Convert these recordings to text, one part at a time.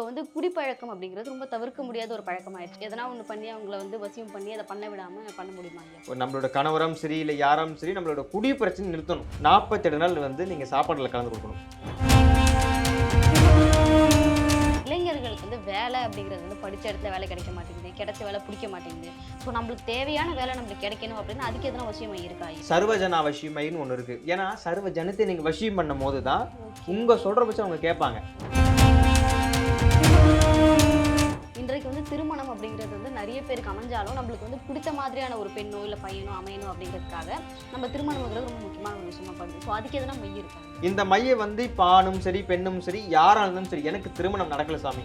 இப்போ வந்து குடிப்பழக்கம் அப்படிங்கிறது ரொம்ப தவிர்க்க முடியாத ஒரு பழக்கமாயிடுச்சு. எதனா ஒன்று பண்ணி அவங்கள வந்து வசியம் பண்ணி அதை பண்ண விடாம பண்ண முடியுமா ஐயா நம்மளோட கணவரும் சரி இல்லை யாரும் சரி நம்மளோட குடி பிரச்சனை நிறுத்தணும். நாற்பத்தெட்டு நாள் வந்து நீங்கள் சாப்பாட்டில் கலந்து கொடுக்கணும். இளைஞர்களுக்கு வந்து வேலை அப்படிங்கிறது வந்து படிச்ச இடத்துல வேலை கிடைக்க மாட்டேங்குது கிடைச்ச வேலை பிடிக்க மாட்டேங்குது. ஸோ நம்மளுக்கு தேவையான வேலை நம்மளுக்கு கிடைக்கணும் அப்படின்னா அதுக்கு எதனா வசியம் இருக்கா சர்வஜனா வசியமைன்னு ஒன்று இருக்குது ஏன்னா சர்வ ஜனத்தை நீங்கள் வசியம் பண்ணும் போது தான் உங்கள் சொல்கிற பட்சம் அவங்க கேட்பாங்க. இன்றைக்கு வந்து திருமணம் அப்படிங்கிறது வந்து நிறைய பேருக்கு அமைஞ்சாலும் நம்மளுக்கு வந்து பிடிச்ச மாதிரியான ஒரு பெண்ணோ இல்லை பையனோ அமையணும் அப்படிங்கிறதுக்காக நம்ம திருமணம்ங்கிறது ரொம்ப முக்கியமான ஒரு விஷயமா பண்ணுது. ஸோ அதுக்கு எதனா மைய இருக்காங்க இந்த மைய வந்து இப்போ ஆணும் சரி பெண்ணும் சரி யாராக இருந்தாலும் சரி எனக்கு திருமணம் நடக்கல சாமி.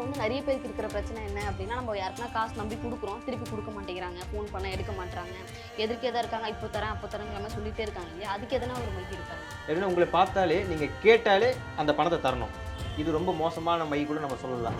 இப்போ வந்து நிறைய பேருக்கு இருக்கிற பிரச்சனை என்ன அப்படின்னா நம்ம யாருக்குன்னா காசு நம்பி கொடுக்குறோம் திருப்பி கொடுக்க மாட்டேங்கிறாங்க ஃபோன் பண்ண எடுக்க மாட்டாங்க எதிர்க்கு எதா இருக்காங்க இப்போ தரேன் அப்போ தரேன் சொல்லிட்டே இருக்காங்க இல்லையா? அதுக்கு எதனா ஒரு மைக்கு இருக்காங்க எதுனா உங்களை பார்த்தாலே நீங்கள் கேட்டாலே அந்த பணத்தை தரணும். இது ரொம்ப மோசமான மைக்குள்ள நம்ம சொல்லலாம்.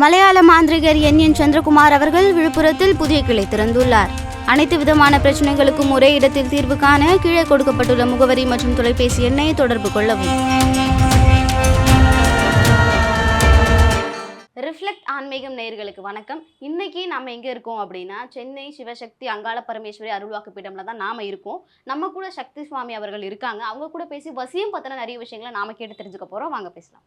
மலையாள மாந்திரிகர் என். என். சந்திரகுமார் அவர்கள் விழுப்புரத்தில் புதிய கிளை திறந்துள்ளார். அனைத்து விதமான பிரச்சனைகளுக்கும் ஒரே இடத்தில் தீர்வு காண கீழே கொடுக்கப்பட்டுள்ள முகவரி மற்றும் தொலைபேசி எண்ணை தொடர்பு கொள்ளவும். ரிஃப்ளெக்ட் ஆன்மீகம் நேயர்களுக்கு வணக்கம். இன்னைக்கு நம்ம எங்கே இருக்கோம் அப்படின்னா சென்னை சிவசக்தி அங்காள பரமேஸ்வரி அருள்வாக்கு பீடம்ல தான் நாம இருக்கோம். நம்ம கூட சக்தி சுவாமி அவர்கள் இருக்காங்க. அவங்க கூட பேசி வசியம் பத்தின நிறைய விஷயங்களை நாம கேட்டு தெரிஞ்சுக்க போறோம். வாங்க பேசலாம்.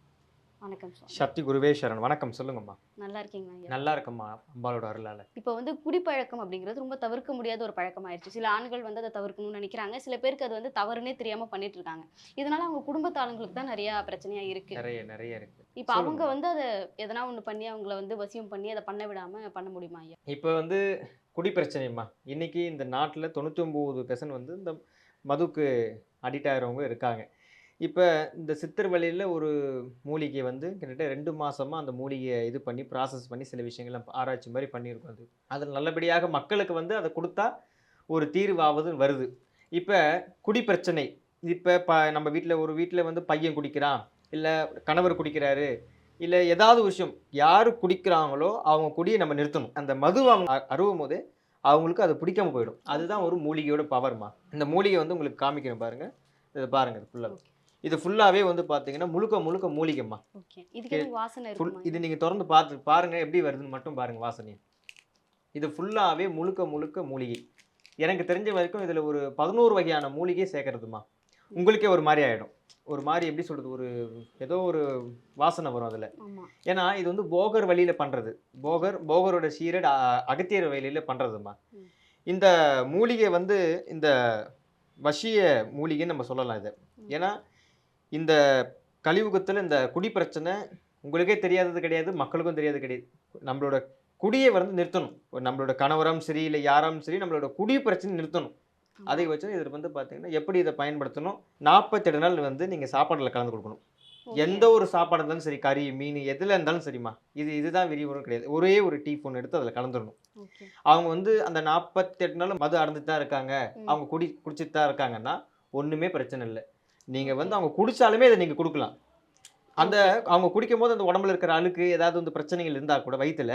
வணக்கம் சக்தி குருவே சரண். வணக்கம். சொல்லுங்கம்மா. நல்லா இருக்கீங்களா நல்லா இருக்கம்மா அம்பாளோட அருளால. இப்போ வந்து குடிப்பழக்கம் அப்படிங்கிறது ரொம்ப தவிர்க்க முடியாத ஒரு பழக்கமாயிருச்சு. சில ஆண்கள் வந்து அதை தவிர்க்கணும்னு நினைக்கிறாங்க. சில பேருக்கு அது வந்து தவறுனே தெரியாம பண்ணிட்டு இருக்காங்க இதனால அவங்க குடும்பத்து ஆளுங்களுக்கு தான் நிறைய பிரச்சனையா இருக்கு. நிறைய நிறைய இருக்கு. இப்போ அவங்க. வந்து அதை எதனா ஒண்ணு பண்ணி அவங்கள வந்து வசியம் பண்ணி அதை பண்ண விடாம பண்ண முடியுமா ஐயா? இப்போ வந்து குடி பிரச்சனைம்மா இன்னைக்கு இந்த நாட்டில் தொண்ணூத்தொம்பது பெர்சன்ட் வந்து இந்த மதுக்கு அடிக்ட் ஆகிறவங்க இருக்காங்க. இப்போ இந்த சித்தர் வழியில் ஒரு மூலிகை வந்து கிட்டத்தட்ட ரெண்டு மாதமாக அந்த மூலிகையை இது பண்ணி ப்ராசஸ் பண்ணி சில விஷயங்கள்லாம் ஆராய்ச்சி மாதிரி பண்ணியிருக்கோம் அது. அதில் நல்லபடியாக மக்களுக்கு வந்து அதை கொடுத்தா ஒரு தீர்வாவது வருது. இப்போ குடி பிரச்சனை இப்போ ப நம்ம வீட்டில் ஒரு வீட்டில் வந்து பையன் குடிக்கிறான் இல்லை கணவர் குடிக்கிறாரு இல்லை ஏதாவது விஷயம் யார் குடிக்கிறாங்களோ அவங்க குடியை நம்ம நிறுத்தணும். அந்த மது அவங்க அ- அருவும் போது அவங்களுக்கு அது பிடிக்காம போயிடும். அதுதான் ஒரு மூலிகையோட பவர்மா இந்த மூலிகை வந்து உங்களுக்கு காமிக்கிறேன் பாருங்கள் இதை பாருங்கள் ஃபுல்லாக இது ஃபுல்லாகவே வந்து பார்த்தீங்கன்னா முழுக்க முழுக்க மூலிகைம்மா. இது நீங்கள் திறந்து பார்த்து பாருங்க எப்படி வருதுன்னு மட்டும் பாருங்க வாசனை இது ஃபுல்லாகவே முழுக்க முழுக்க மூலிகை. எனக்கு தெரிஞ்ச வரைக்கும் இதில் ஒரு பதினோரு வகையான மூலிகை சேர்க்கறதுமா உங்களுக்கே ஒரு மாதிரி ஆகிடும் ஒரு மாதிரி எப்படி சொல்கிறது ஒரு ஏதோ ஒரு வாசனை வரும் அதில். ஏன்னா இது வந்து போகர் வழியில் பண்ணுறது போகர் போகரோட சீரட் அகத்தியர் வழியில் பண்ணுறதுமா. இந்த மூலிகை வந்து இந்த வசிய மூலிகைன்னு நம்ம சொல்லலாம் இது. ஏன்னா இந்த கலியுகத்தில் இந்த குடி பிரச்சனை உங்களுக்கே தெரியாதது கிடையாது மக்களுக்கும் தெரியாது கிடையாது. நம்மளோட குடியை வந்து நிறுத்தணும். நம்மளோட கணவரும் சரி இல்லை யாரும் சரி நம்மளோட குடி பிரச்சனை நிறுத்தணும். அதை வச்சு இதில் வந்து பார்த்தீங்கன்னா எப்படி இதை பயன்படுத்தணும்? நாற்பத்தெட்டு நாள் வந்து நீங்கள் சாப்பாட்டில் கலந்து கொடுக்கணும். எந்த ஒரு சாப்பாடு இருந்தாலும் சரி கறி மீன் எதுல இருந்தாலும் சரிம்மா. இது இதுதான் விரிவுரை கிடையாது. ஒரே ஒரு டீ ஃபோன் எடுத்து அதில் கலந்துடணும். அவங்க வந்து அந்த நாற்பத்தெட்டு நாள் மது அறந்துட்டு தான் இருக்காங்க. அவங்க குடி குடிச்சிட்டு தான் இருக்காங்கன்னா ஒண்ணுமே பிரச்சனை இல்லை. நீங்க வந்து அவங்க குடிச்சாலுமே இதை நீங்க கொடுக்கலாம். அந்த அவங்க குடிக்கும் போது அந்த உடம்புல இருக்கிற அழுக்கு ஏதாவது வந்து பிரச்சனைகள் இருந்தா கூட வயித்துல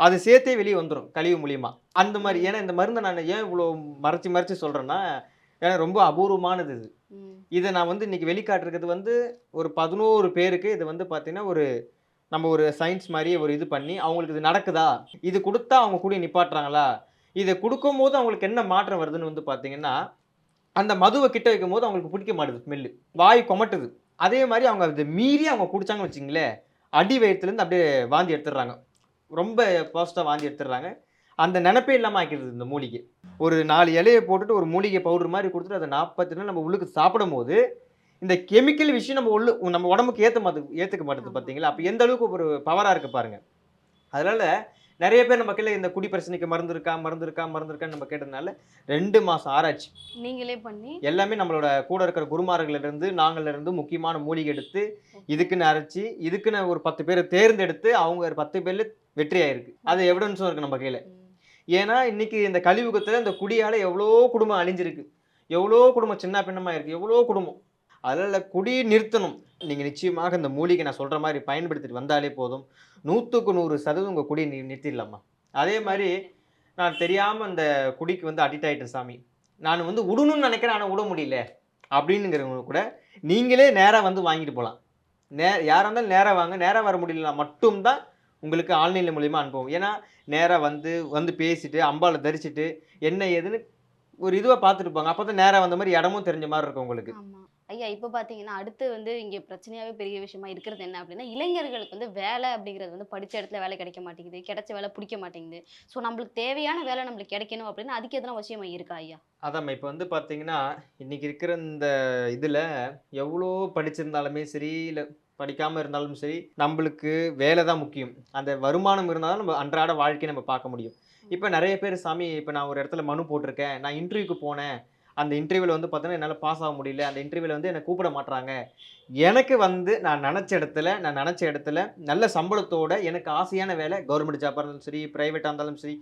அது சேர்த்தே வெளியே வந்துடும் கழிவு மூலியமா. அந்த மாதிரி ஏன்னா இந்த மருந்தை நான் ஏன் இவ்வளோ மறைச்சு மறைச்சு சொல்றேன்னா ஏன்னா ரொம்ப அபூர்வமானது இது. இதை நான் வந்து இன்னைக்கு வெளிக்காட்டுறது வந்து ஒரு பதினோரு பேருக்கு இது வந்து பார்த்தீங்கன்னா ஒரு நம்ம ஒரு சயின்ஸ் மாதிரியே ஒரு இது பண்ணி அவங்களுக்கு இது நடக்குதா? இது கொடுத்தா அவங்க கூடிய நிப்பாட்டுறாங்களா? இதை கொடுக்கும்போது அவங்களுக்கு என்ன மாற்றம் வருதுன்னு வந்து பார்த்தீங்கன்னா அந்த மதுவை கிட்ட வைக்கும் போது அவங்களுக்கு பிடிக்க மாட்டுது ஸ்மெல்லு வாய் கொமட்டுது. அதே மாதிரி அவங்க அதை மீறி அவங்க குடிச்சாங்கன்னு வச்சிங்களேன் அடி வயிற்றுலேருந்து அப்படியே வாந்தி எடுத்துடுறாங்க. ரொம்ப பாசிட்டிவாக வாந்தி எடுத்துடுறாங்க. அந்த நினைப்பே இல்லாமல் ஆக்கிடுது இந்த மூலிகை. ஒரு நாலு இலையை போட்டுட்டு ஒரு மூலிகை பவுடர் மாதிரி கொடுத்துட்டு அதை நாற்பத்தி நாள் நம்ம உள்ளுக்கு சாப்பிடும் போது இந்த கெமிக்கல் விஷயம் நம்ம உள்ளு நம்ம உடம்புக்கு ஏற்ற மாட்டு ஏற்றுக்க மாட்டேது. பார்த்தீங்களா அப்போ எந்த அளவுக்கு ஒரு பவராக இருக்கு பாருங்க. அதனால நிறைய பேர் நம்ம கீழே இந்த குடி பிரச்சனைக்கு மருந்து இருக்கா மருந்து இருக்கா மருந்து இருக்கான்னு நம்ம கேட்டதுனால ரெண்டு மாதம் ஆராய்ச்சி. நீங்களே பண்ணி எல்லாமே நம்மளோட கூட இருக்கிற குருமார்கள்ல இருந்து நாங்கள்ல இருந்து முக்கியமான மூலிகை எடுத்து இதுக்குன்னு அரைச்சி இதுக்குன்னு ஒரு பத்து பேரை தேர்ந்தெடுத்து அவங்க ஒரு பத்து பேர்ல வெற்றி ஆயிருக்கு. அது எவிடன்ஸும் இருக்கு நம்ம கையில. ஏன்னா இன்னைக்கு இந்த கலியுகத்துல இந்த குடியால எவ்வளோ குடும்பம் அழிஞ்சிருக்கு. எவ்வளோ குடும்பம் சின்ன பின்னமா இருக்கு. எவ்வளோ குடும்பம். அதில் குடி நிறுத்தணும். நீங்கள் நிச்சயமாக இந்த மூலிகை நான் சொல்கிற மாதிரி பயன்படுத்திட்டு வந்தாலே போதும். நூற்றுக்கு நூறு சதவீதம் உங்கள் குடி நீ நிறுத்திடலாமா? அதே மாதிரி நான் தெரியாமல் அந்த குடிக்கு வந்து அடிக்ட் ஆகிட்டேன் சாமி. நான் வந்து விடணும்னு நினைக்கிறேன் ஆனால் விட முடியல. அப்படின்னுங்கிறவங்க கூட நீங்களே நேராக வந்து வாங்கிட்டு போகலாம் நே யாராக இருந்தாலும் நேராக வாங்க. நேராக வர முடியலனா மட்டும்தான் உங்களுக்கு ஆன்லைனில் மூலியமாக அனுப்புவோம் ஏன்னா நேராக வந்து வந்து பேசிட்டு அம்பாவில் தரிச்சிட்டு என்ன ஏதுன்னு ஒரு இதுவாக பார்த்துட்டு போங்க. அப்போ தான் நேராக வந்த மாதிரி இடமும் தெரிஞ்ச மாதிரி இருக்கும் உங்களுக்கு. ஐயா இப்போ பார்த்தீங்கன்னா அடுத்து வந்து இங்கே பிரச்சனையாவே பெரிய விஷயமா இருக்கிறது என்ன அப்படின்னா இளைஞர்களுக்கு வந்து வேலை அப்படிங்கிறது வந்து படிச்ச இடத்துல வேலை கிடைக்க மாட்டேங்குது கிடைச்ச வேலை பிடிக்க மாட்டேங்குது. ஸோ நம்மளுக்கு தேவையான வேலை நம்மளுக்கு கிடைக்கணும் அப்படின்னா அதுக்கு எதனா விஷயமா இருக்கா ஐயா? அதாம்மா இப்போ வந்து பார்த்தீங்கன்னா இன்றைக்கி இருக்கிற இந்த இதில் எவ்வளோ படிச்சிருந்தாலுமே சரி இல்லை படிக்காமல் இருந்தாலும் சரி நம்மளுக்கு வேலை தான் முக்கியம். அந்த வருமானம் இருந்தாலும் நம்ம அன்றாட வாழ்க்கையை நம்ம பார்க்க முடியும். இப்போ நிறைய பேர் சாமி இப்போ நான் ஒரு இடத்துல மனு போட்டிருக்கேன் நான் இன்டர்வியூக்கு போனேன் அந்த இன்டர்வியூவில் வந்து பார்த்தீங்கன்னா என்னால் பாஸ் ஆக முடியல. அந்த இன்டர்வியூவில் வந்து என்னை கூப்பிட மாட்றாங்க. எனக்கு வந்து நான் நினச்ச இடத்துல நான் நினச்ச இடத்துல நல்ல சம்பளத்தோட எனக்கு ஆசையான வேலை கவர்மெண்ட் ஜாப்பாக இருந்தாலும் சரி ப்ரைவேட்டாக இருந்தாலும் சரி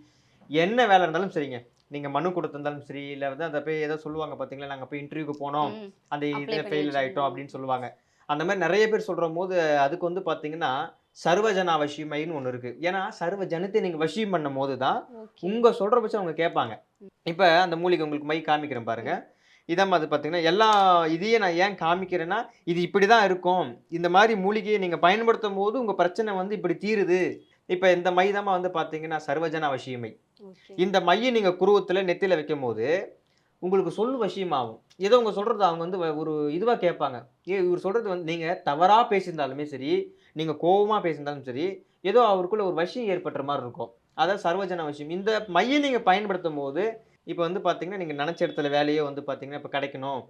என்ன வேலை இருந்தாலும் சரிங்க. நீங்கள் மனு கொடுத்திருந்தாலும் சரி இல்லை வந்து அதை போய் ஏதோ சொல்லுவாங்க பார்த்தீங்களா நாங்கள் போய் இன்டர்வியூக்கு போனோம் அந்த இதில் ஃபெயிலியர் ஆகிட்டோம். அப்படின்னு சொல்லுவாங்க. அந்த மாதிரி நிறைய பேர் சொல்கிற போது அதுக்கு வந்து பார்த்தீங்கன்னா சர்வஜன வசியமைன்னு ஒன்று இருக்குது ஏன்னா சர்வ ஜனத்தை நீங்கள் வசியம் பண்ணும் போது தான். உங்கள் சொல்கிற பட்சம் அவங்க கேட்பாங்க. இப்போ அந்த மூலிகை உங்களுக்கு மை காமிக்கிறேன் பாருங்க. இதான் அது பார்த்தீங்கன்னா எல்லா இதையே நான் ஏன் காமிக்கிறேன்னா இது இப்படி தான் இருக்கும். இந்த மாதிரி மூலிகையை நீங்கள் பயன்படுத்தும் போது உங்கள் பிரச்சனை வந்து இப்படி தீருது. இப்போ இந்த மை தான் வந்து பார்த்தீங்கன்னா சர்வஜன வசியமை. இந்த மையை நீங்கள் குருவத்தில் நெத்தியில் வைக்கும் போது உங்களுக்கு சொல் வசியமாகும். ஏதோ உங்க சொல்கிறது அவங்க வந்து ஒரு இதுவாக கேட்பாங்க. ஏ இவர் சொல்கிறது வந்து நீங்கள் தவறாக பேசியிருந்தாலுமே சரி நீங்கள் கோபமாக பேசியிருந்தாலும் சரி ஏதோ அவருக்குள்ள ஒரு வசியம் ஏற்படுற மாதிரி இருக்கும். அதான் சர்வஜன விஷயம் இந்த மையை நீங்கள் பயன்படுத்தும் போது இப்போ வந்து பார்த்தீங்கன்னா நீங்கள் நினச்ச இடத்துல வேலையே வந்து பார்த்தீங்கன்னா இப்போ கிடைக்கணும்.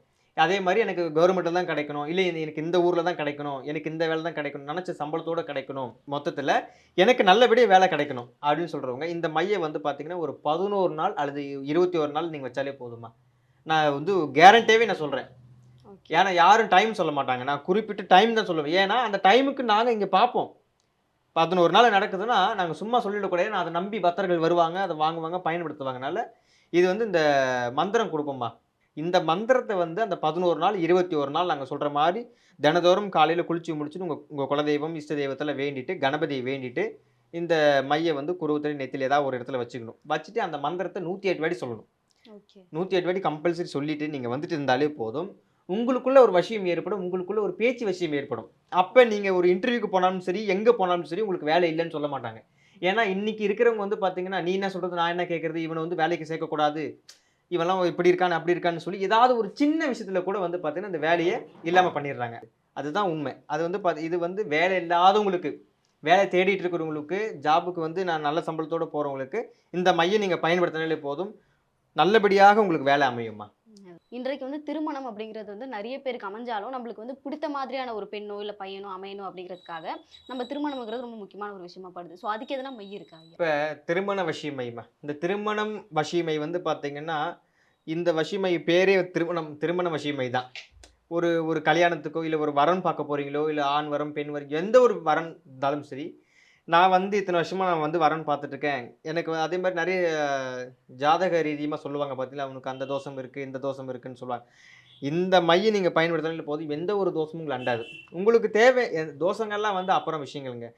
அதே மாதிரி எனக்கு கவர்மெண்ட்டில் தான் கிடைக்கணும். இல்லை எனக்கு இந்த ஊரில் தான் கிடைக்கணும். எனக்கு இந்த வேலை தான் கிடைக்கணும். நினச்ச சம்பளத்தோடு கிடைக்கணும். மொத்தத்தில் எனக்கு நல்லபடியாக வேலை கிடைக்கணும் அப்படின்னு சொல்கிறவங்க இந்த மையை வந்து பார்த்தீங்கன்னா ஒரு பதினோரு நாள் அல்லது இருபத்தி ஒரு நாள் நீங்கள் வச்சாலே போதுமா? நான் வந்து கேரண்டியாகவே நான் சொல்கிறேன் ஏன்னா யாரும் டைம் சொல்ல மாட்டாங்க. நான் குறிப்பிட்ட டைம் தான் சொல்லுவேன். ஏன்னா அந்த டைமுக்கு நாங்கள் இங்கே பார்ப்போம். பதினோரு நாள் நடக்குதுன்னா நாங்கள் சும்மா சொல்லிடக்கூடாது நான் அதை நம்பி பக்தர்கள் வருவாங்க அதை வாங்குவாங்க பயன்படுத்துவாங்கனால இது வந்து இந்த மந்திரம் கொடுப்போம்மா இந்த மந்திரத்தை வந்து அந்த பதினோரு நாள் இருபத்தி ஒரு நாள் நாங்கள் சொல்கிற மாதிரி தினதோறும் காலையில் குளிச்சு முடிச்சுட்டு உங்கள் உங்கள் குலதெய்வம் இஷ்ட தெய்வத்தில் வேண்டிட்டு கணபதியை வேண்டிட்டு இந்த மையை வந்து குருவத்தில் நெத்தியில் ஏதாவது ஒரு இடத்துல வச்சுக்கணும். வச்சுட்டு அந்த மந்திரத்தை நூற்றி எட்டு வாட்டி சொல்லணும். நூற்றி எட்டு வாட்டி கம்பல்சரி சொல்லிட்டு நீங்கள் வந்துட்டு இருந்தாலே போதும். உங்களுக்குள்ள ஒரு வசியம் ஏற்படும் உங்களுக்குள்ள ஒரு பேச்சு வசியம் ஏற்படும். அப்போ நீங்கள் ஒரு இன்டர்வியூக்கு போனாலும் சரி எங்கே போனாலும் சரி உங்களுக்கு வேலை இல்லைன்னு சொல்ல மாட்டாங்க. ஏன்னா இன்னைக்கு இருக்கிறவங்க வந்து பார்த்தீங்கன்னா நீ என்ன சொல்கிறது நான் என்ன கேட்குறது இவனை வந்து வேலைக்கு சேர்க்கக்கூடாது இவன்லாம் இப்படி இருக்கான்னு அப்படி இருக்கான்னு சொல்லி ஏதாவது ஒரு சின்ன விஷயத்தில் கூட வந்து பார்த்தீங்கன்னா இந்த வேலையை இல்லாமல் பண்ணிடுறாங்க. அதுதான் உண்மை. அது வந்து பார்த்து இது வந்து வேலை இல்லாதவங்களுக்கு வேலை தேடிட்டு இருக்கிறவங்களுக்கு ஜாபுக்கு வந்து நான் நல்ல சம்பளத்தோடு போகிறவங்களுக்கு இந்த மையம் நீங்கள் பயன்படுத்தினாலே போதும். நல்லபடியாக உங்களுக்கு வேலை அமையுமா இன்றைக்கு வந்து திருமணம் அப்படிங்கிறது வந்து நிறைய பேருக்கு அமைஞ்சாலும் நம்மளுக்கு வந்து பிடித்த மாதிரியான ஒரு பெண்ணோ இல்லை பையனோ அமையணும் அப்படிங்கிறதுக்காக நம்ம திருமணம்ங்கிறது ரொம்ப முக்கியமான ஒரு விஷயமா படுது. ஸோ அதுக்கு எதனா மைய இருக்கா இப்போ திருமண வசிமைமா இந்த திருமணம் வசிமை வந்து பார்த்தீங்கன்னா இந்த வசிமை பேரே திருமணம் திருமண வசிமை தான். ஒரு ஒரு கல்யாணத்துக்கோ இல்லை ஒரு வரன் பார்க்க போகிறீங்களோ இல்லை ஆண் வரம் பெண் வரம் எந்த ஒரு வரன் இருந்தாலும் சரி நான் வந்து இத்தனை வருஷமாக நான் வந்து வரேன்னு பார்த்துட்ருக்கேன் எனக்கு அதே மாதிரி நிறைய ஜாதக ரீதியமாக சொல்லுவாங்க பார்த்தீங்களா? அவனுக்கு அந்த தோஷம் இருக்குது இந்த தோஷம் இருக்குன்னு சொல்லுவாங்க. இந்த மையை நீங்கள் பயன்படுத்தினாலும் போதும் எந்த ஒரு தோஷமும் உங்களை அண்டாது. உங்களுக்கு தேவை தோஷங்கள்லாம் வந்து அப்புறம் விஷயங்களுங்க.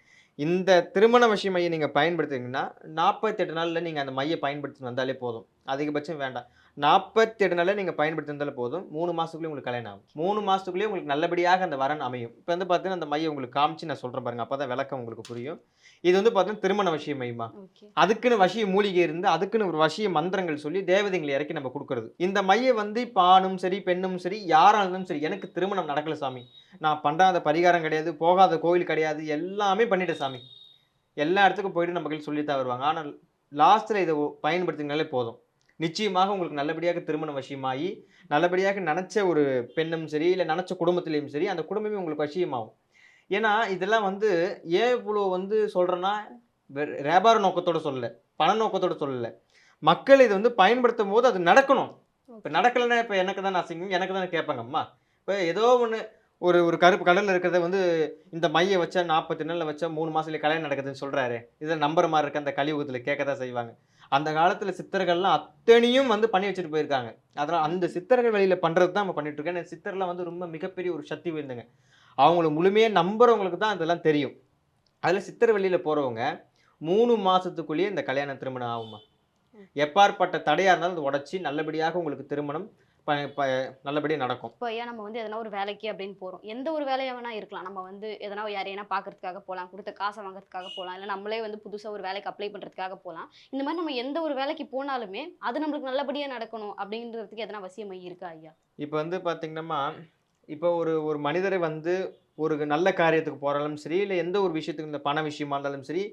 இந்த திருமண விஷய மையை நீங்கள் பயன்படுத்துறீங்கன்னா நாற்பத்தெட்டு நாளில் நீங்கள் அந்த மையை பயன்படுத்தி வந்தாலே போதும். அதிகபட்சம் வேண்டாம். நாற்பத்தெட்டு நாளில் நீங்கள் பயன்படுத்தி வந்தாலே போதும். மூணு மாதத்துக்குள்ளே உங்களுக்கு கல்யாணம் ஆகும். மூணு மாதத்துக்குள்ளேயே உங்களுக்கு நல்லபடியாக அந்த வரன் அமையும். இப்போ வந்து பார்த்தீங்கன்னா அந்த மையை உங்களுக்கு காமிச்சு நான் சொல்கிறேன் பாருங்க. அப்போ தான் விளக்கம் உங்களுக்கு புரியும். இது வந்து பார்த்தீங்கன்னா திருமண விஷய மையமா? அதுக்குன்னு வசிய மூலிகை இருந்து அதுக்குன்னு ஒரு வசிய மந்திரங்கள் சொல்லி தேவதைங்களை இறக்கி நம்ம கொடுக்கறது. இந்த மைய வந்து இப்போ ஆணும் சரி பெண்ணும் சரி யாரா இருந்தாலும் சரி எனக்கு திருமணம் நடக்கல சாமி. நான் பண்ணாத பரிகாரம் கிடையாது போகாத கோயில் கிடையாது எல்லாமே பண்ணிட்டேன் சாமி. எல்லா இடத்துக்கும் போயிட்டு நம்ம கையில் சொல்லித்தான் வருவாங்க. ஆனால் லாஸ்ட்டில் இதை பயன்படுத்தினாலே போதும். நிச்சயமாக உங்களுக்கு நல்லபடியாக திருமணம் வசியமாகி நல்லபடியாக நினச்ச ஒரு பெண்ணும் சரி இல்லை நினச்ச குடும்பத்திலையும் சரி அந்த குடும்பமே உங்களுக்கு வசியமாகும். ஏன்னா இதெல்லாம் வந்து ஏன் இவ்வளோ வந்து சொல்கிறேன்னா வியாபார நோக்கத்தோடு சொல்லல பண நோக்கத்தோடு சொல்லலை. மக்கள் இதை வந்து பயன்படுத்தும் போது அது நடக்கணும். இப்போ நடக்கலைன்னா இப்போ எனக்கு தான் அசிங்கம் எனக்கு தானே கேட்பாங்க அம்மா. இப்போ ஏதோ ஒன்று ஒரு ஒரு கருப்பு கடலில் இருக்கிறத வந்து இந்த மையை வச்சா நாற்பத்தி நாளில் வச்சா மூணு மாதத்துல கல்யாணம் நடக்குதுன்னு சொல்கிறாரு இதை நம்பர் மாதிரி இருக்க அந்த கலியுகத்தில் கேட்க தான் செய்வாங்க. அந்த காலத்தில் சித்தர்கள்லாம் அத்தனையும் வந்து பண்ணி வச்சுட்டு போயிருக்காங்க. அதனால் அந்த சித்தர்கள் வழியில் பண்ணுறது தான் நம்ம பண்ணிட்டு இருக்கோம். ஏன்னா சித்தர்லாம் வந்து ரொம்ப மிகப்பெரிய ஒரு சக்தி வாய்ந்தங்க அவங்கள முழுமையாக நம்புறவங்களுக்கு தான் அதெல்லாம் தெரியும். அதில் சித்தர் வழியில் போகிறவங்க மூணு மாதத்துக்குள்ளேயே இந்த கல்யாண திருமணம் ஆகுமா எப்பாற்பட்ட தடையாக இருந்தாலும் அதை உடச்சி நல்லபடியாக உங்களுக்கு திருமணம் நல்லபடியாக நடக்கும். இப்போ ஐயா நம்ம வந்து எதனா ஒரு வேலைக்கு அப்படின்னு போகிறோம் எந்த ஒரு வேலையாக வேணா இருக்கலாம். நம்ம வந்து எதனா யாரையா பார்க்கறதுக்காக போகலாம் கொடுத்த காசை வாங்குறதுக்காக போகலாம் இல்லை நம்மளே வந்து புதுசாக ஒரு வேலைக்கு அப்ளை பண்ணுறதுக்காக போகலாம் இந்த மாதிரி நம்ம எந்த ஒரு வேலைக்கு போனாலுமே அது நம்மளுக்கு நல்லபடியாக நடக்கணும் அப்படின்றதுக்கு எதனா அவசியம் இருக்கா ஐயா? இப்போ வந்து பார்த்தீங்கன்னா இப்போ ஒரு ஒரு மனிதரை வந்து ஒரு நல்ல காரியத்துக்கு போகிறாலும் சரி இல்லை எந்த ஒரு விஷயத்துக்கு இந்த பண விஷயமா இருந்தாலும் சரி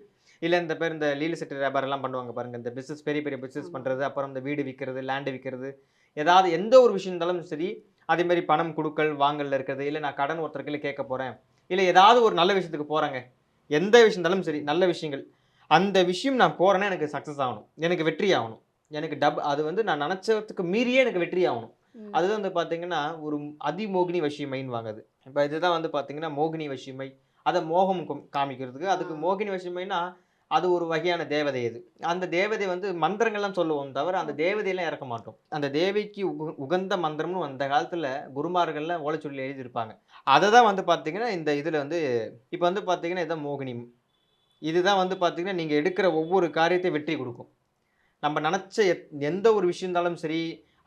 இல்லை இந்த பேர் இந்த லீல செட்டு வியாபாரம்லாம் பண்ணுவாங்க பாருங்க. இந்த பிஸ்னஸ் பெரிய பெரிய பிஸ்னஸ். பண்ணுறது அப்புறம் இந்த வீடு விற்கிறது லேண்டு விற்கிறது ஏதாவது எந்த ஒரு விஷயம் இருந்தாலும் சரி அதே மாதிரி பணம் கொடுக்கல் வாங்கல்ல இருக்கிறது இல்லை நான் கடன் ஒருத்தருக்கு கேட்க போகிறேன் இல்லை ஏதாவது ஒரு நல்ல விஷயத்துக்கு போகிறேங்க எந்த விஷயம் இருந்தாலும் சரி நல்ல விஷயங்கள். அந்த விஷயம் நான் போகிறேன்னா எனக்கு சக்ஸஸ் ஆகணும். எனக்கு வெற்றி ஆகணும். எனக்கு டப் அது வந்து நான் நினச்சதுக்கு மீறியே எனக்கு வெற்றி ஆகணும். அதுதான் வந்து பார்த்தீங்கன்னா ஒரு அதிமோகினி வசியமைன்னு வாங்குது. இப்போ இதுதான் வந்து பார்த்தீங்கன்னா மோகினி வசியமை. அதை மோகம் கும்- காமிக்கிறதுக்கு. அதுக்கு. மோகினி வசியமைனா அது ஒரு வகையான தேவதை அது அந்த தேவதை வந்து மந்திரங்கள்லாம் சொல்லுவோம் தவிர அந்த தேவதையெல்லாம் இறக்க மாட்டோம். அந்த தேவைக்கு உகந்த மந்திரம்னு அந்த காலத்தில் குருமார்கள்லாம் ஓலைச்சொல்லி எழுதியிருப்பாங்க. அதை தான் வந்து பார்த்தீங்கன்னா இந்த இதில் வந்து இப்போ வந்து பார்த்தீங்கன்னா இதான் மோகினி. இதுதான் வந்து பார்த்திங்கன்னா நீங்கள் எடுக்கிற ஒவ்வொரு காரியத்தையும் வெற்றி கொடுக்கும். நம்ம நினச்ச எத் எந்த ஒரு விஷயம் இருந்தாலும் சரி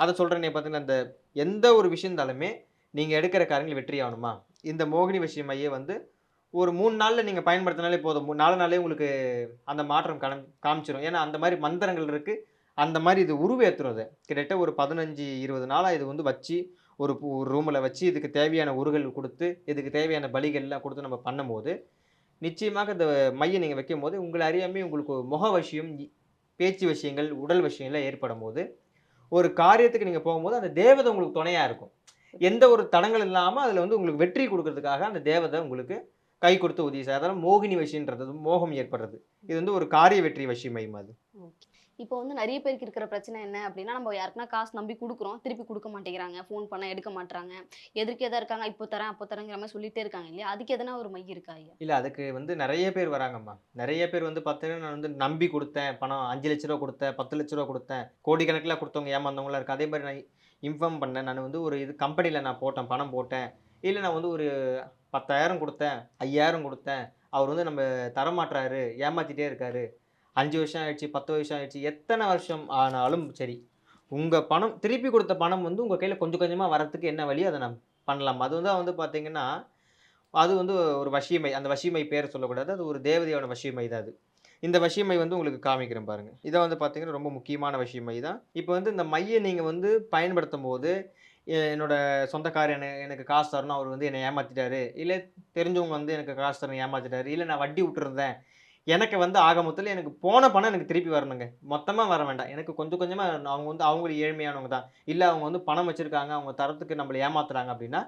அதை சொல்கிறேனே பார்த்தீங்கன்னா இந்த எந்த ஒரு விஷயம் இருந்தாலுமே நீங்கள் எடுக்கிற காரியங்கள் வெற்றி ஆகணுமா? இந்த மோகினி விஷயம் வந்து ஒரு மூணு நாளில் நீங்கள் பயன்படுத்தினாலே போதும். மூணு நாலு நாளே உங்களுக்கு அந்த மாற்றம் காமி காமிச்சிடும் ஏன்னா அந்த மாதிரி மந்திரங்கள் இருக்குது அந்த மாதிரி இது உருவேற்றுறது அதை. கிட்டத்தட்ட ஒரு பதினஞ்சு இருபது நாளாக இது வந்து வச்சு ஒரு ரூமில் வச்சு இதுக்கு தேவையான உருகள் கொடுத்து இதுக்கு தேவையான பலிகள்லாம் கொடுத்து நம்ம பண்ணும்போது நிச்சயமாக இந்த மையம் நீங்கள் வைக்கும் போது உங்களை அறியாமே உங்களுக்கு ஒரு முக விஷயம் பேச்சு விஷயங்கள் உடல் விஷயங்கள்லாம் ஏற்படும் போது ஒரு காரியத்துக்கு நீங்கள் போகும்போது அந்த தேவதை உங்களுக்கு துணையாக இருக்கும். எந்த ஒரு தடங்கள் இல்லாமல் அதில் வந்து உங்களுக்கு வெற்றி கொடுக்கறதுக்காக அந்த தேவதை உங்களுக்கு கை கொடுத்து உதவி செய்யும் அதனால் மோகினி விஷயன்றது மோகம் ஏற்படுறது. இது வந்து ஒரு காரிய வெற்றி மையம் அது. இப்போ வந்து நிறைய பேருக்கு இருக்கிற பிரச்சனை என்ன அப்படின்னா நம்ம யாருக்குன்னா காசு நம்பி கொடுக்குறோம் திருப்பி கொடுக்க மாட்டேங்கிறாங்க ஃபோன் பண்ண எடுக்க மாட்டாங்க எதிர்க்கு எதா இருக்காங்க இப்போ தரேன் அப்போ தரேங்கிற மாதிரி சொல்லிட்டே இருக்காங்க இல்லையா? அதுக்கு எதனா ஒரு மை இருக்கா இல்லை அதுக்கு வந்து நிறைய பேர் வராங்கம்மா. நிறைய பேர் வந்து பார்த்தீங்கன்னா நான் வந்து நம்பி கொடுத்தேன் பணம் அஞ்சு லட்ச ரூபா கொடுத்தேன் பத்து லட்ச ரூபா கொடுத்தேன். கோடிக்கணக்கில் கொடுத்தவங்க ஏமாந்தவங்களாம் இருக்குது அதே மாதிரி நான் இன்ஃபார்ம் பண்ணேன். நான் வந்து ஒரு இது கம்பெனியில் நான் போட்டேன் பணம் போட்டேன். இல்லை நான் வந்து ஒரு பத்தாயிரம் கொடுத்தேன் ஐயாயிரம் கொடுத்தேன். அவர் வந்து நம்ம தரமாட்டுறாரு ஏமாத்திட்டே இருக்காரு. அஞ்சு வருஷம் ஆயிடுச்சு பத்து வருஷம் ஆயிடுச்சு எத்தனை வருஷம் ஆனாலும் சரி உங்கள் பணம் திருப்பி கொடுத்த பணம் வந்து உங்கள் கையில் கொஞ்சம் கொஞ்சமாக வரத்துக்கு என்ன வழி? அதை நான் பண்ணலாம். அது வந்து வந்து பார்த்தீங்கன்னா அது வந்து ஒரு வசியமை அந்த வசியமை பேர் சொல்லக்கூடாது. அது ஒரு தேவதையோட வசியமை தான் அது. இந்த வசியமை வந்து உங்களுக்கு காமிக்கிறேன் பாருங்கள் இதை வந்து பார்த்திங்கன்னா ரொம்ப முக்கியமான வசியமை தான். இப்போ வந்து இந்த மையை நீங்கள் வந்து பயன்படுத்தும் போது என்னோட சொந்தக்காரர் எனக்கு எனக்கு காசு தரணும். அவர் வந்து என்னை ஏமாத்திட்டாரு. இல்லை தெரிஞ்சவங்க வந்து எனக்கு காசு தரணும் ஏமாத்திட்டாரு. இல்லை நான் வட்டி விட்டுருந்தேன். எனக்கு வந்து ஆக மொத்தத்தில் எனக்கு போன பணம் எனக்கு திருப்பி வரணுங்க. மொத்தமாக வர வேண்டாம். எனக்கு கொஞ்சம் கொஞ்சமாக அவங்க வந்து அவங்க ஏழ்மையானவங்க தான். இல்லை அவங்க வந்து பணம் வச்சுருக்காங்க. அவங்க தரத்துக்கு நம்மளை ஏமாத்துறாங்க அப்படின்னா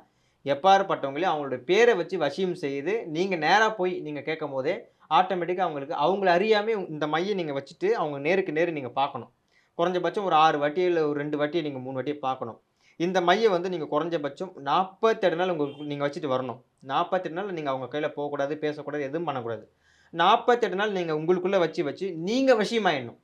எப்பாறுபட்டவங்களையும் அவங்களோட பேரை வச்சு வசியம் செய்து நீங்கள் நேராக போய் நீங்கள் கேட்கும் போதே ஆட்டோமேட்டிக்காக அவங்களுக்கு அவங்கள அறியாமே இந்த மையை நீங்கள் வச்சுட்டு அவங்க நேருக்கு நேரு நீங்கள் பார்க்கணும். குறைஞ்சபட்சம் ஒரு ஆறு வாட்டி இல்லை ஒரு ரெண்டு வாட்டி நீங்கள் மூணு வாட்டி பார்க்கணும். இந்த மையை வந்து நீங்கள் குறைஞ்சபட்சம் நாற்பத்தெட்டு நாள் உங்களுக்கு நீங்கள் வச்சுட்டு வரணும். நாற்பத்தெட்டு நாள் நீங்கள் அவங்க கையில் போகக்கூடாது பேசக்கூடாது எதுவும் பண்ணக்கூடாது. நாற்பத்தெட்டு நாள் நீங்கள் உங்களுக்குள்ளே வச்சு வச்சு நீங்கள் வசியமாயிடணும்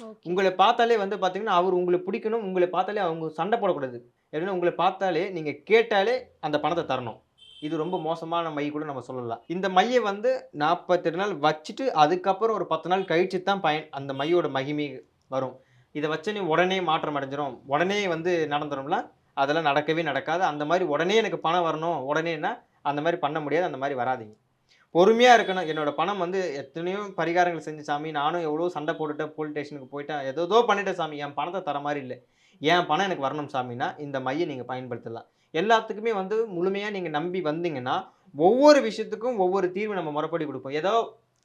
ஓகே. உங்களை பார்த்தாலே வந்து பார்த்தீங்கன்னா அவர் உங்களை பிடிக்கணும் உங்களை பார்த்தாலே அவங்க சண்டை போடக்கூடாது. ஏன்னா உங்களை பார்த்தாலே நீங்கள் கேட்டாலே அந்த பணத்தை தரணும். இது ரொம்ப மோசமான மை கூட நம்ம சொல்லலாம். இந்த மையை வந்து நாற்பத்தெட்டு நாள் வச்சுட்டு அதுக்கப்புறம் ஒரு பத்து நாள் கழிச்சு தான் பயன் அந்த மையோட மகிமை வரும். இதை வச்சு நீ உடனே மாற்றம் அடைஞ்சிரும். உடனே வந்து நடந்துரும்ல? அதெல்லாம் நடக்கவே நடக்காது. அந்த மாதிரி உடனே எனக்கு பணம் வரணும். உடனேன்னா அந்த மாதிரி பண்ண முடியாது. அந்த மாதிரி வராதீங்க. பொறுமையாக இருக்கணும். என்னோடய பணம் வந்து எத்தனையோ பரிகாரங்கள் செஞ்சு சாமி நானும் எவ்வளோ சண்டை போட்டுட்டேன் போலீஸ் ஸ்டேஷனுக்கு போயிட்டேன். ஏதோ பண்ணிட்டேன் சாமி. என் பணத்தை தர மாதிரி இல்லை. என் பணம் எனக்கு வரணும் சாமின்னா இந்த மையை நீங்கள் பயன்படுத்தலாம். எல்லாத்துக்குமே வந்து முழுமையாக நீங்கள் நம்பி வந்தீங்கன்னா ஒவ்வொரு விஷயத்துக்கும் ஒவ்வொரு தீர்வு நம்ம முறைப்படி கொடுப்போம். ஏதோ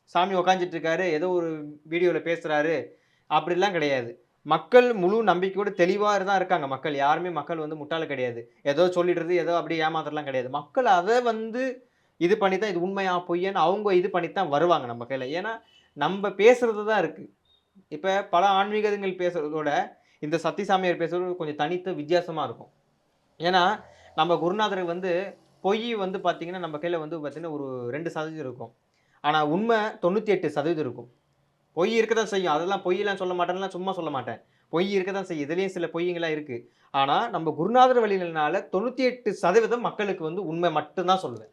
சாமி உக்காஞ்சிட்ருக்காரு இருக்காரு. ஏதோ ஒரு வீடியோவில் பேசுகிறாரு அப்படிலாம் கிடையாது. மக்கள் முழு நம்பிக்கையோட தெளிவாக தான் இருக்காங்க. மக்கள் யாருமே மக்கள் வந்து முட்டாள கிடையாது. ஏதோ சொல்லிடுறது ஏதோ அப்படியே ஏமாத்துறதுலாம் கிடையாது. மக்கள் அதை வந்து இது பண்ணி தான் இது உண்மையா பொய்யன்னு அவங்க இது பண்ணி தான் வருவாங்க நம்ம கையில். ஏன்னா நம்ம பேசுறது தான் இருக்குது இப்போ பல ஆன்மீகங்கள் பேசுகிறதோட இந்த சத்திசாமியார் பேசுகிறது கொஞ்சம் தனித்த வித்தியாசமாக இருக்கும். ஏன்னா நம்ம குருநாதர் வந்து பொய் வந்து பார்த்திங்கன்னா நம்ம கையில் வந்து பார்த்திங்கன்னா ஒரு ரெண்டு சதவீதம் இருக்கும். ஆனால் உண்மை தொண்ணூற்றி எட்டு சதவீதம் இருக்கும். பொய் இருக்க தான் செய்யும். அதெல்லாம் பொய்யெல்லாம் சொல்ல மாட்டேன்லாம் சும்மா சொல்ல மாட்டேன். பொய் இருக்க தான் செய்யும். இதுலேயும் சில பொய்யங்களாம் இருக்குது ஆனால் நம்ம குருநாதர் வழியினால தொண்ணூற்றி எட்டு சதவீதம் மக்களுக்கு வந்து உண்மை மட்டும்தான் சொல்லுவேன்.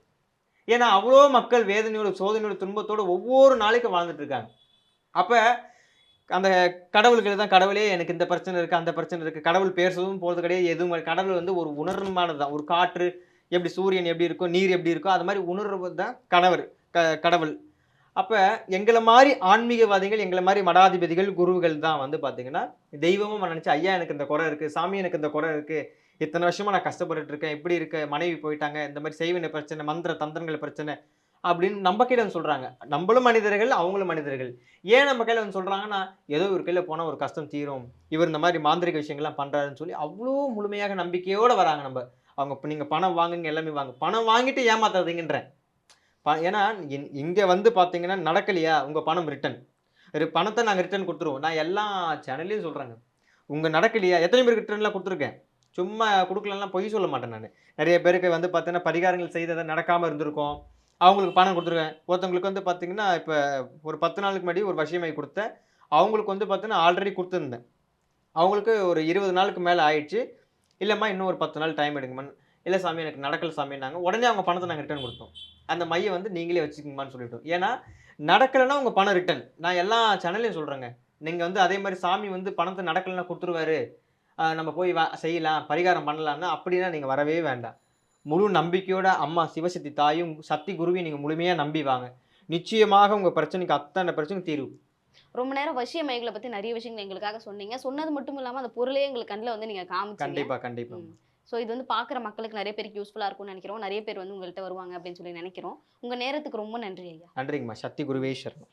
ஏன்னா அவ்வளோ மக்கள் வேதனையோட சோதனையோட துன்பத்தோடு ஒவ்வொரு நாளைக்கும் வாழ்ந்துட்டு இருக்காங்க. அப்போ அந்த கடவுள்கள் தான் கடவுளே எனக்கு இந்த பிரச்சனை இருக்குது அந்த பிரச்சனை இருக்குது கடவுள் பேசுவதும் போகிறது கிடையாது எதுவும் கடவுள் வந்து ஒரு உணர்வுமானது தான். ஒரு காற்று எப்படி சூரியன் எப்படி இருக்கோ நீர் எப்படி இருக்கோ அது மாதிரி உணர்வு தான் கணவர் க கடவுள். அப்போ எங்களை மாதிரி ஆன்மீகவாதிகள் எங்களை மாதிரி மடாதிபதிகள் குருவுகள் தான் வந்து பார்த்தீங்கன்னா தெய்வமும் நினச்சி ஐயா எனக்கு இந்த குறை இருக்குது சாமி எனக்கு இந்த குறை இருக்குது இத்தனை வருஷமாக நான் கஷ்டப்பட்டுட்டு இருக்கேன் இப்படி இருக்க மனைவி போயிட்டாங்க இந்த மாதிரி செய்வினை பிரச்சனை மந்திர தந்திரங்கள் பிரச்சனை அப்படின்னு நம்ம கையில் வந்து சொல்கிறாங்க நம்மளும் மனிதர்கள் அவங்களும் மனிதர்கள். ஏன் நம்ம கையில் வந்து சொல்கிறாங்கன்னா ஏதோ ஒரு கையில் போனால் ஒரு கஷ்டம் தீரும் இவர் இந்த மாதிரி மாந்திரிக விஷயங்கள்லாம் பண்ணுறாருன்னு சொல்லி அவ்வளோ முழுமையாக நம்பிக்கையோடு வராங்க நம்ம. அவங்க இப்போ நீங்கள் பணம் வாங்குங்க எல்லாமே வாங்க பணம் வாங்கிட்டு ஏமாத்தாதீங்கன்றேன். ஏன்னா இங்கே வந்து பார்த்தீங்கன்னா நடக்கலையா? உங்கள் பணம் ரிட்டன் பணத்தை நாங்கள் ரிட்டர்ன் கொடுத்துருவோம். நான் எல்லா சேனல்லையும் சொல்கிறாங்க உங்கள் நடக்கலையா? எத்தனை பேருக்கு ரிட்டர்ன்லாம் கொடுத்துருக்கேன்? சும்மா கொடுக்கலன்னா பொய் சொல்ல மாட்டேன் நான். நிறைய பேருக்கு வந்து பார்த்தீங்கன்னா பரிகாரங்கள் செய்ததை நடக்காமல் இருந்திருக்கும். அவங்களுக்கு பணம் கொடுத்துருவேன். ஒருத்தவங்களுக்கு வந்து பார்த்தீங்கன்னா இப்போ ஒரு பத்து நாளுக்கு முன்னாடி ஒரு வசியமை கொடுத்தேன். அவங்களுக்கு வந்து பார்த்தீங்கன்னா ஆல்ரெடி கொடுத்துருந்தேன். அவங்களுக்கு ஒரு இருபது நாளுக்கு மேலே ஆயிடுச்சு. இல்லைம்மா இன்னும் ஒரு பத்து நாள் டைம் எடுங்கம்மா இல்லை சாமி எனக்கு நடக்கல சாமின்னாங்க உடனே அவங்க பணத்தை நாங்கள் ரிட்டர்ன் கொடுத்தோம். அந்த மையை வந்து நீங்களே வச்சுக்கோங்கம்மான்னு சொல்லிட்டோம். ஏன்னா நடக்கலைன்னா உங்கள் பணம் ரிட்டர்ன் நான் எல்லா சேனல்லையும் சொல்கிறேங்க நீங்கள் வந்து அதே மாதிரி சாமி வந்து பணத்தை நடக்கலைன்னா கொடுத்துருவாரு. நம்ம போய் வா செய்யலாம் பரிகாரம் பண்ணலாம்னா அப்படின்னா நீங்கள் வரவே வேண்டாம். முழு நம்பிக்கையோட அம்மா சிவசக்தி தாயும் சக்தி குருவையும் நீங்கள் முழுமையாக நம்பி வாங்க. நிச்சயமாக உங்கள் பிரச்சனைக்கு அத்தனை பிரச்சனை தீர்வு. ரொம்ப நேரம் வசிய மைகளை பத்தி நிறைய விஷயங்கள் எங்களுக்காக சொன்னீங்க. சொன்னது மட்டும் இல்லாம அந்த பொருளே எங்களுக்கு கண்ணில் வந்து நீங்க காமிச்சீங்க. கண்டிப்பாக கண்டிப்பாக. ஸோ இது வந்து பார்க்குற மக்களுக்கு நிறைய பேருக்கு யூஸ்ஃபுல்லாக இருக்கும்னு நினைக்கிறோம். நிறைய பேர் வந்து உங்கள்கிட்ட வருவாங்க அப்படின்னு சொல்லி நினைக்கிறோம். உங்கள் நேரத்துக்கு ரொம்ப நன்றி ஐயா. நன்றிங்கம்மா. சக்தி குருவேஸ்வரன்